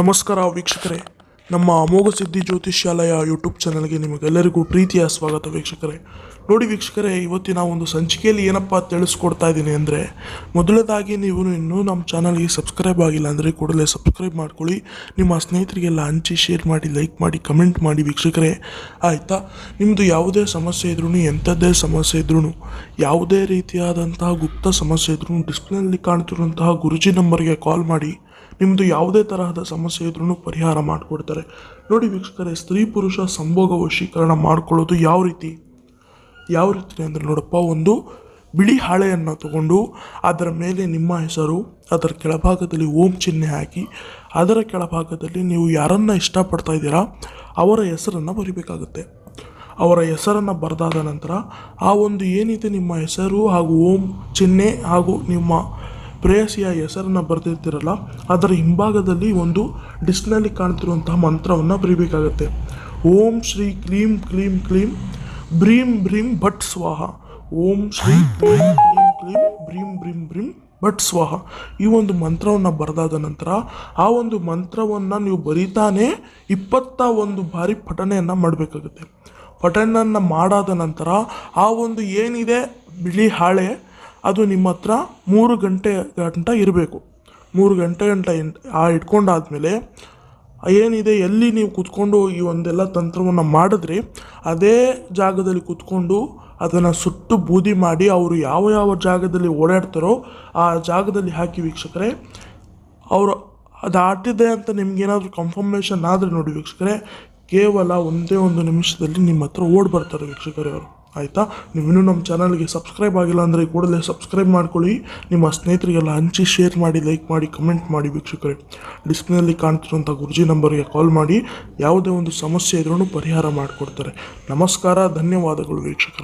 ನಮಸ್ಕಾರ ವೀಕ್ಷಕರೇ. ನಮ್ಮ ಅಮೋಘ ಸಿದ್ಧಿ ಜ್ಯೋತಿಷ್ಯಾಲಯ ಯೂಟ್ಯೂಬ್ ಚಾನಲ್ಗೆ ನಿಮಗೆಲ್ಲರಿಗೂ ಪ್ರೀತಿಯ ಸ್ವಾಗತ ವೀಕ್ಷಕರೇ. ನೋಡಿ ವೀಕ್ಷಕರೇ, ಇವತ್ತಿನ ಒಂದು ಸಂಚಿಕೆಯಲ್ಲಿ ಏನಪ್ಪ ತಿಳಿಸ್ಕೊಡ್ತಾ ಇದ್ದೀನಿ ಅಂದರೆ ಮೊದಲದಾಗಿ ನೀವು ಇನ್ನೂ ನಮ್ಮ ಚಾನಲ್ಗೆ ಸಬ್ಸ್ಕ್ರೈಬ್ ಆಗಿಲ್ಲ ಅಂದರೆ ಕೂಡಲೇ ಸಬ್ಸ್ಕ್ರೈಬ್ ಮಾಡ್ಕೊಳ್ಳಿ. ನಿಮ್ಮ ಸ್ನೇಹಿತರಿಗೆಲ್ಲ ಹಂಚಿ ಶೇರ್ ಮಾಡಿ ಲೈಕ್ ಮಾಡಿ ಕಮೆಂಟ್ ಮಾಡಿ ವೀಕ್ಷಕರೇ. ಆಯಿತಾ? ನಿಮ್ಮದು ಯಾವುದೇ ಸಮಸ್ಯೆ ಇದ್ರೂ ಎಂಥದ್ದೇ ಸಮಸ್ಯೆ ಇದ್ರೂ ಯಾವುದೇ ರೀತಿಯಾದಂತಹ ಗುಪ್ತ ಸಮಸ್ಯೆ ಇದ್ರೂ ಡಿಸ್ಪ್ಲೇನಲ್ಲಿ ಕಾಣ್ತಿರುವಂತಹ ಗುರುಜಿ ನಂಬರ್ಗೆ ಕಾಲ್ ಮಾಡಿ. ನಿಮ್ಮದು ಯಾವುದೇ ತರಹದ ಸಮಸ್ಯೆ ಇದ್ರೂ ಪರಿಹಾರ ಮಾಡಿಕೊಡ್ತಾರೆ. ನೋಡಿ ವೀಕ್ಷಕರೇ, ಸ್ತ್ರೀ ಪುರುಷ ಸಂಭೋಗ ವಶೀಕರಣ ಮಾಡ್ಕೊಳ್ಳೋದು ಯಾವ ರೀತಿ? ಯಾವ ರೀತಿ ಅಂದರೆ ನೋಡಪ್ಪ, ಒಂದು ಬಿಳಿ ಹಾಳೆಯನ್ನು ತಗೊಂಡು ಅದರ ಮೇಲೆ ನಿಮ್ಮ ಹೆಸರು, ಅದರ ಕೆಳಭಾಗದಲ್ಲಿ ಓಂ ಚಿಹ್ನೆ ಹಾಕಿ ಅದರ ಕೆಳಭಾಗದಲ್ಲಿ ನೀವು ಯಾರನ್ನು ಇಷ್ಟಪಡ್ತಾ ಇದ್ದೀರಾ, ಅವರ ಹೆಸರನ್ನು ಬರಿಬೇಕಾಗುತ್ತೆ. ಅವರ ಹೆಸರನ್ನು ಬರೆದಾದ ನಂತರ ಆ ಒಂದು ಏನಿದೆ ನಿಮ್ಮ ಹೆಸರು ಹಾಗೂ ಓಂ ಚಿಹ್ನೆ ಹಾಗೂ ನಿಮ್ಮ ಪ್ರೇಯಸಿಯ ಹೆಸರನ್ನು ಬರೆದಿರ್ತಿರಲ್ಲ, ಅದರ ಹಿಂಭಾಗದಲ್ಲಿ ಒಂದು ಡಿಸ್ನಲ್ಲಿ ಕಾಣ್ತಿರುವಂತಹ ಮಂತ್ರವನ್ನು ಬರೀಬೇಕಾಗತ್ತೆ. ಓಂ ಶ್ರೀ ಕ್ಲೀಂ ಕ್ಲೀಂ ಕ್ಲೀಂ ಬ್ರೀಂ ಬ್ರೀಂ ಭಟ್ ಸ್ವಾಹ. ಓಂ ಶ್ರೀ ಕ್ಲೀಂ ಕ್ಲೀಂ ಕ್ಲೀಂ ಬ್ರೀಂ ಬ್ರೀಂ ಬ್ರೀಂ ಭಟ್ ಸ್ವಾಹ. ಈ ಒಂದು ಮಂತ್ರವನ್ನು ಬರೆದಾದ ನಂತರ ಆ ಒಂದು ಮಂತ್ರವನ್ನು ನೀವು ಬರೀತಾನೆ ಇಪ್ಪತ್ತ ಒಂದು ಬಾರಿ ಪಠಣೆಯನ್ನು ಮಾಡಬೇಕಾಗುತ್ತೆ. ಪಠಣೆಯನ್ನು ಮಾಡಾದ ನಂತರ ಆ ಒಂದು ಏನಿದೆ, ಬಿಳಿ ಹಾಳೆ ಅದು ನಿಮ್ಮ ಹತ್ರ ಮೂರು ಗಂಟೆ ಗಂಟ ಇರಬೇಕು. ಮೂರು ಗಂಟೆ ಗಂಟ ಆ ಇಟ್ಕೊಂಡಾದ್ಮೇಲೆ ಏನಿದೆ, ಎಲ್ಲಿ ನೀವು ಕೂತ್ಕೊಂಡು ಈ ಒಂದೆಲ್ಲ ತಂತ್ರವನ್ನು ಮಾಡಿದ್ರಿ, ಅದೇ ಜಾಗದಲ್ಲಿ ಕೂತ್ಕೊಂಡು ಅದನ್ನು ಸುಟ್ಟು ಬೂದಿ ಮಾಡಿ ಅವರು ಯಾವ ಯಾವ ಜಾಗದಲ್ಲಿ ಓಡಾಡ್ತಾರೋ ಆ ಜಾಗದಲ್ಲಿ ಹಾಕಿ ವೀಕ್ಷಕರೇ, ಅವರು ಅದು ಆಟಿದೆ ಅಂತ ನಿಮಗೇನಾದರೂ ಕನ್ಫರ್ಮೇಷನ್ ಆದರೆ ನೋಡಿ ವೀಕ್ಷಕರೇ, ಕೇವಲ ಒಂದೇ ಒಂದು ನಿಮಿಷದಲ್ಲಿ ನಿಮ್ಮ ಹತ್ರ ಓಡಿ ಬರ್ತಾರೆ ವೀಕ್ಷಕರೇ ಅವರು. ಆಯಿತಾ? ನೀವಿನ್ನೂ ನಮ್ಮ ಚಾನಲ್ಗೆ ಸಬ್ಸ್ಕ್ರೈಬ್ ಆಗಿಲ್ಲ ಅಂದರೆ ಕೂಡಲೇ ಸಬ್ಸ್ಕ್ರೈಬ್ ಮಾಡ್ಕೊಳ್ಳಿ. ನಿಮ್ಮ ಸ್ನೇಹಿತರಿಗೆಲ್ಲ ಹಂಚಿ ಶೇರ್ ಮಾಡಿ, ಲೈಕ್ ಮಾಡಿ, ಕಮೆಂಟ್ ಮಾಡಿ ವೀಕ್ಷಕರೇ. ಡಿಸ್ಪ್ಲೇನಲ್ಲಿ ಕಾಣ್ತಿರುವಂಥ ಗುರುಜಿ ನಂಬರ್ಗೆ ಕಾಲ್ ಮಾಡಿ. ಯಾವುದೇ ಒಂದು ಸಮಸ್ಯೆ ಇದ್ರೂ ಪರಿಹಾರ ಮಾಡಿಕೊಡ್ತಾರೆ. ನಮಸ್ಕಾರ, ಧನ್ಯವಾದಗಳು ವೀಕ್ಷಕರೇ.